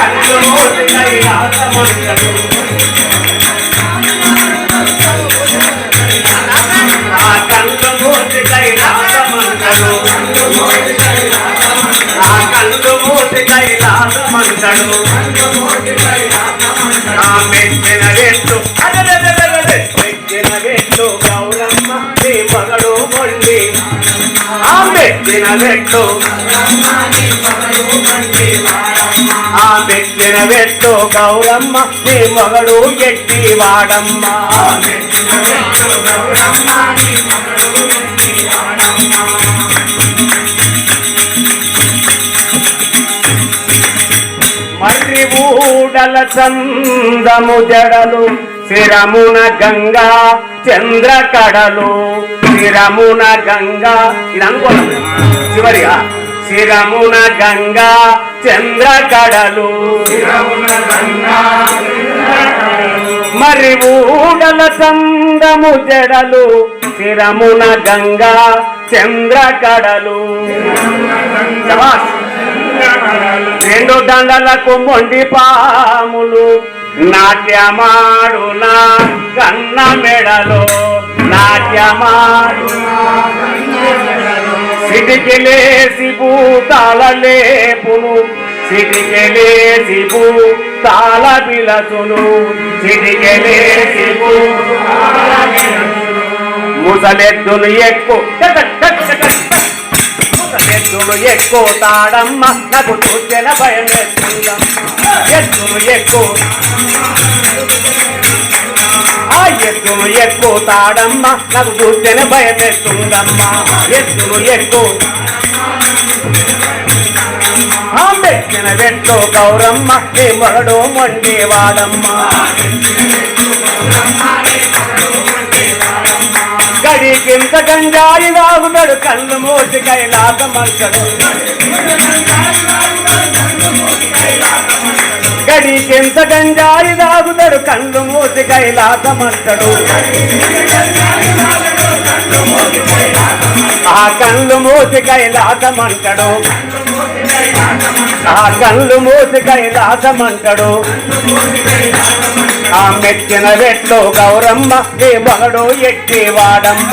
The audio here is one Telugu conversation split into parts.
కళ్ళు మూసిపై రాతముడు ఆ కళ్ళు మూసి కైలాసమంతడు. పెట్టిన మెచ్చిన వెట్టు ఆ పెట్టిన వెట్టు వెట్టు గౌరమ్మ నీ మగడు ఎట్టి వాడమ్మ. మర్రి ఊడల చందము జడలు. శిరమున గంగా చంద్ర కడలు శిరమున గంగా ఇది అనుకోండి. చివరిగా శిరమున గంగా చంద్ర కడలు మరి ఊడల చందము జడలు. శిరమున గంగా చంద్ర కడలు రెండు దండలకు మొండి పాములు. నాట్యమాడు నా కన్న మెడలో నాట్యమాడు సిటికెలేసి భూతాల లేపును సిటికెలేసి భూతాల పిలసును సిటికెలేసి భూతాల పిలసును. ముసలెద్దును ఎక్కు టక టక ఎత్తులు ఎక్కువ తాడమ్మ నాకు చూసిన భయం ఎత్తుందమ్మ ఎత్తులు ఎక్కువ ఆ ఎత్తులు ఎక్కువ తాడమ్మ నాకు చూసిన భయం ఎత్తుందమ్మ ఎత్తులు ఎక్కువ ఆ మెచ్చిన వెట్టు గౌరమ్మ. నీ మొరడో మొండి ఎంత గడికింత గంజాయి తాగుతాడు కళ్ళు మూసి కైలాసమంతడు గడికింత గంజాయి తాగుతాడు కళ్ళు మోసి కైలాసమంటాడు ఆ కళ్ళు మోసి కైలాసమంటాడు ఆ కళ్ళు మోసి కైలాసమంటాడు ఆ మెచ్చిన వెట్లు గౌరమ్మ ఏ మగడో ఎట్టి వాడమ్మ.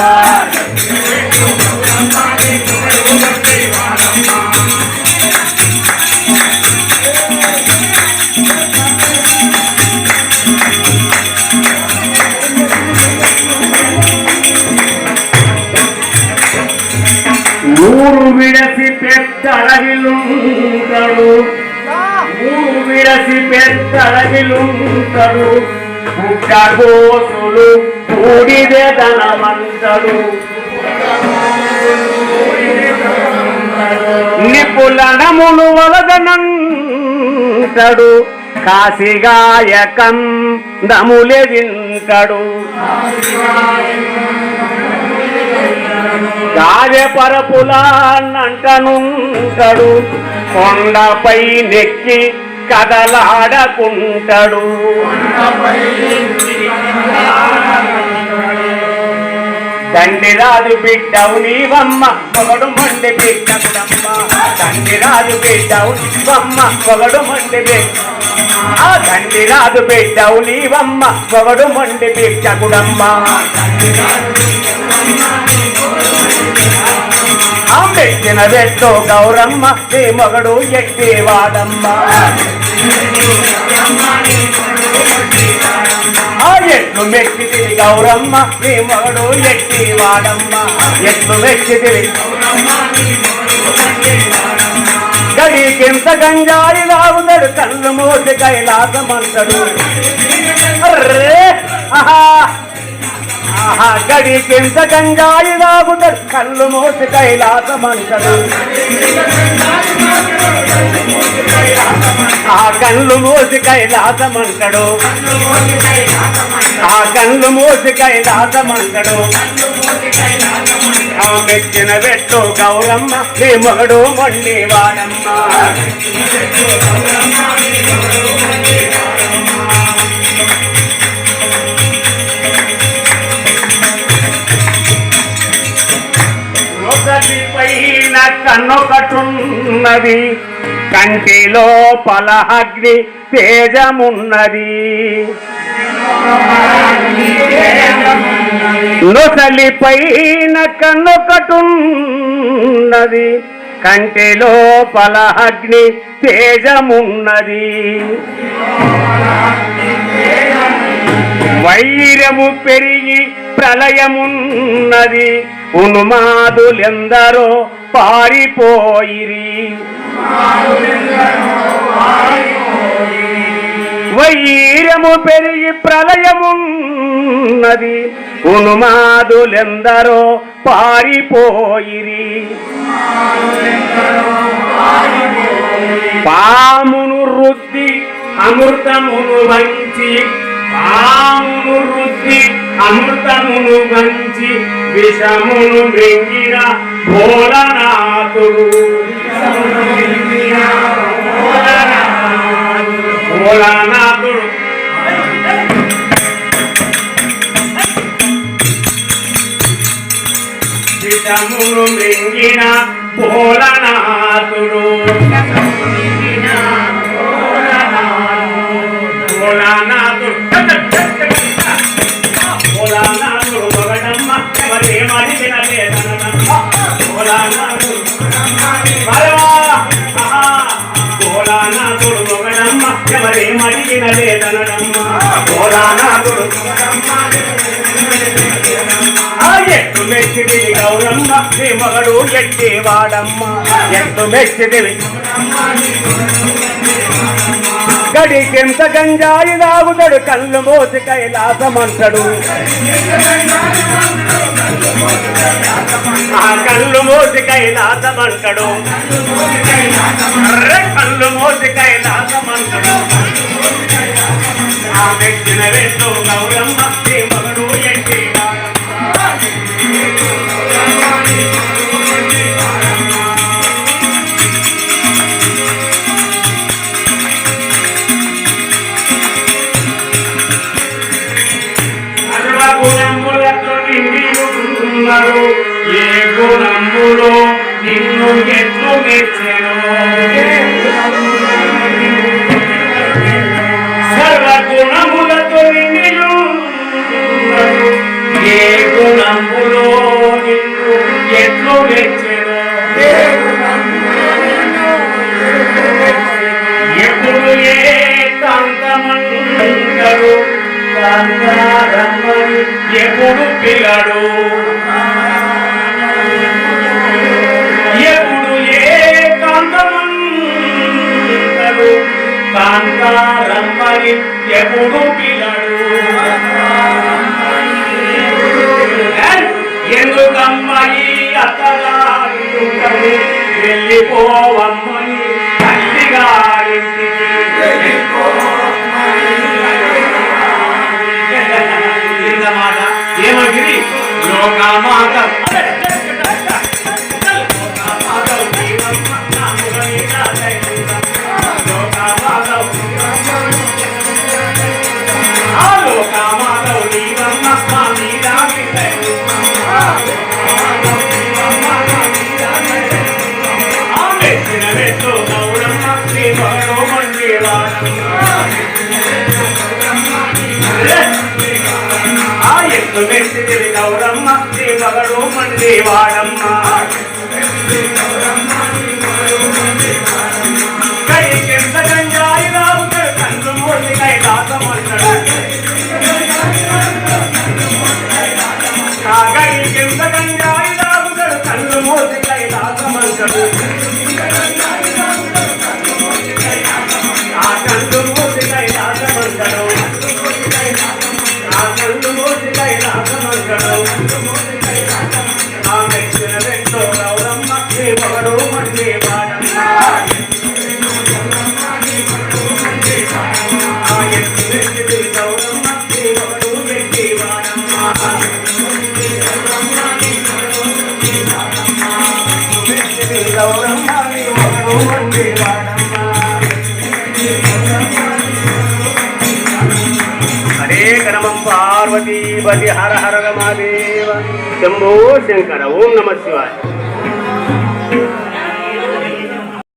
ఊరు విడసి పెద్ద అడవిలుంటాడు విడసి పెద్దలగిలుంటడు. పుట్ట కోసులు కూడిదే ధనమంతడు నిపులనములు వలదనంతడు. కాశిగాయకం దములే వింటడు పరపులా నంటనుంటడు కొండపై నెక్కి కదలాడకుంటడు. దండిరాజు బిడ్డవు నీవమ్మ పొగడు మండి బిడ్డకుడమ్మ. దండిరాజు బిడ్డవు నీవమ్మ పొగడు మండి బిడ్డ ఆ దండిరాజు బిడ్డవు నీవమ్మ పొగడు మండి బిడ్డకుడమ్మ. అంబెట్టిన వెట్టు గౌరమ్మ నీ మొగడు ఎట్టివాడమ్మ ఆ ఎట్లు మెచ్చిది గౌరమ్మ నీ మొగడు ఎట్టివాడమ్మ ఎట్లు మెచ్చిది గడికింత గంజాయి లాగుతాడు కళ్ళు మూసి కైలాసమంతడు. అర్రే ఆహా. ఆహా గడికింత గంగాయి తాగుతాడు కళ్ళు మూసి కైలాసమంటాడు ఆ కళ్ళు మూసి కైలాసమంటాడు ఆ కళ్ళు మూసి కైలాసమంటాడు ఆ మెచ్చిన పెట్టు గౌరమ్మ నీ మగడు మొండి వాడమ్మ కన్నొకటున్నది. కంటిలో పలహగ్ని తేజమున్నది. నొసలి పైన కన్నొకటున్నది. కంటిలో పలహగ్ని తేజమున్నది. వైరము పెరిగి ప్రళయమున్నది. ఉన్మాదులెందరో పారిపోయిరి. వైరము పెరిగి ప్రళయమున్నది. ఉన్మాదులెందరో పారిపోయిరి. పామును రుద్ది అమృతమును వంచి పామును రుద్ది అమృతమును వంచి విషమును మృంగిన భోలనాథుడు భోలనాథుడు విషమును మృంగిన భోలానాథుడు భోలానాథుడు ఎట్టు గౌరమ్మ నీ మగడు ఎట్టేవాడమ్మ ఎట్టు మెచ్చిదివి గడికెంత గంజాయి తాగుతాడు కళ్ళు మోసి కైలాసమంటాడు ఆ కళ్ళు మోసి కైలాసమంటాడు కళ్ళు మోసి కైలాసమంటాడు ఆ మెచ్చిన రెండు గౌరమ్మ ఏ గుణములో నిన్ను ఎట్లు మెచ్చెను? సర్వగుణములతో నిండి ఉన్నాడు ఏ గుణములో నిన్ను ఎట్లు మెచ్చెను? ఎప్పుడు ఏ కాంతమంటారు కాంతారమ్మని ఎప్పుడు పిల్లడు కాంతారమ్మని ఎప్పుడు పిల్లడు ఎందుకమ్మాయి అత్తగారి ఉంటాడు వెళ్ళిపోవమ్మని తల్లిగారింటికి? మాట ఏమగిరి లోకమాత గౌరమ్మ శ్రీ మగడు మండి వాడమ్మ హరే కరమం పార్వతీపతి హర హర రమాదేవ. శంభో శంకర ఓం నమ శివాయ.